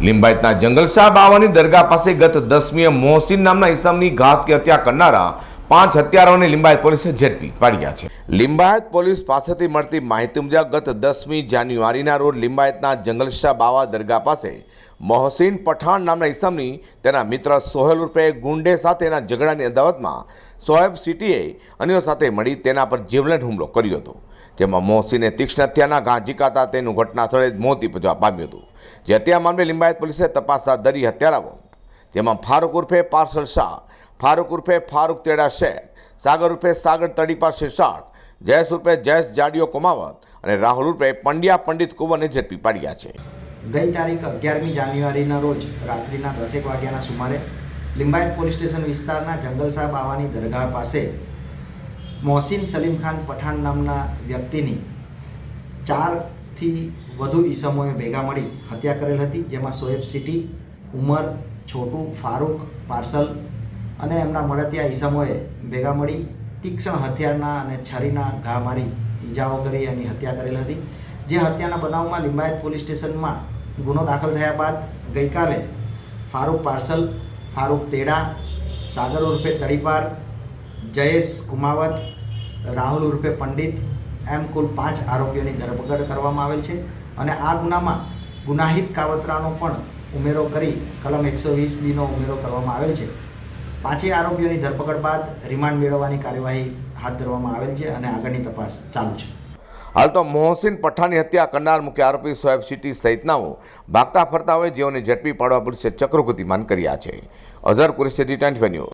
લિંબાયતના જંગલશાહ બાવાની દરગાહ પાસે ગત દસમીએ મોહસિન નામના ઇસમની ઘાતકી હત્યા કરનારા પાંચ હત્યારાઓને લિંબાયત પોલીસે ઝડપી પાડ્યા છે. લિંબાયત પોલીસ પાસેથી મળતી માહિતી મુજબ ગત દસમી જાન્યુઆરીના રોજ લિંબાયતના જંગલશાહ બાવા દરગાહ પાસે મોહસિન પઠાણ નામના ઇસમની તેના મિત્ર સોહેલ ઉર્ફે ગુંડે સાથેના ઝઘડાની અદાવતમાં સોહેબ સિટીએ અન્યો સાથે મળી તેના પર જીવલેણ હુમલો કર્યો હતો, જેમાં મોહસિને તીક્ષ્ણ હત્યાના ઘા ઝીકાતા તેનું ઘટના સ્થળે જ મોત નિપજવા પામ્યું હતું. જે હત્યા મામલે લિંબાયત પોલીસે તપાસ હાથ ધરી હત્યારાઓ, જેમાં ફારૂક ઉર્ફે પાર્સલ શાહ ફારૂક ઉર્ફે ફારૂક તેડા શેઠ સાગર ઉર્ફે સાગર તડીપા શિરસાટ જયેશ ઉર્ફે જયેશ જાડિયો કોમાવત અને રાહુલ ઉર્ફે પંડ્યા પંડિત કુંવરને ઝડપી પાડ્યા છે. ગઈ તારીખ અગિયારમી જાન્યુઆરીના રોજ રાત્રિના દસેક વાગ્યાના સુમારે લિંબાયત પોલીસ સ્ટેશન વિસ્તારના જંગલ સાહેબ આવાની દરગાહ પાસે મોહસિન સલીમ ખાન પઠાણ નામના વ્યક્તિની ચારથી વધુ ઈસમોએ ભેગા મળી હત્યા કરેલ હતી, જેમાં સોએબ સિટી, ઉમર, છોટું, ફારૂક, પાર્સલ અને એમના મળતિયા ઈસમોએ ભેગા મળી તીક્ષ્ણ હથિયારના અને છરીના ઘા મારી ઈજાઓ કરી એની હત્યા કરેલ હતી. જે હત્યાના બનાવમાં લિંબાયત પોલીસ સ્ટેશનમાં ગુનો દાખલ થયા બાદ ગઈકાલે ફારૂક પાર્સલ, ફારૂક તેડા, સાગર ઉર્ફે તડીપાર, જયેશ કુમાવત, રાહુલ ઉર્ફે પંડિત એમ કુલ પાંચ આરોપીઓની ધરપકડ કરવામાં આવેલ છે અને આ ગુનામાં ગુનાહિત કાવતરાનો પણ ઉમેરો કરી કલમ એકસો વીસ બીનો ઉમેરો કરવામાં આવેલ છે. પાંચેય આરોપીઓની ધરપકડ બાદ રિમાન્ડ મેળવવાની કાર્યવાહી હાથ ધરવામાં આવેલ છે અને આગળની તપાસ ચાલુ છે. હાલ તો મોહસિન પઠાની હત્યા કરનાર મુખ્ય આરોપી સોએબ સિટી સહિતનાઓ ભાગતા ફરતા હોય જેઓને ઝડપી પાડવા પોલીસે ચક્રો ગતિમાન કર્યા છે. Azhar Qureshi twenty news.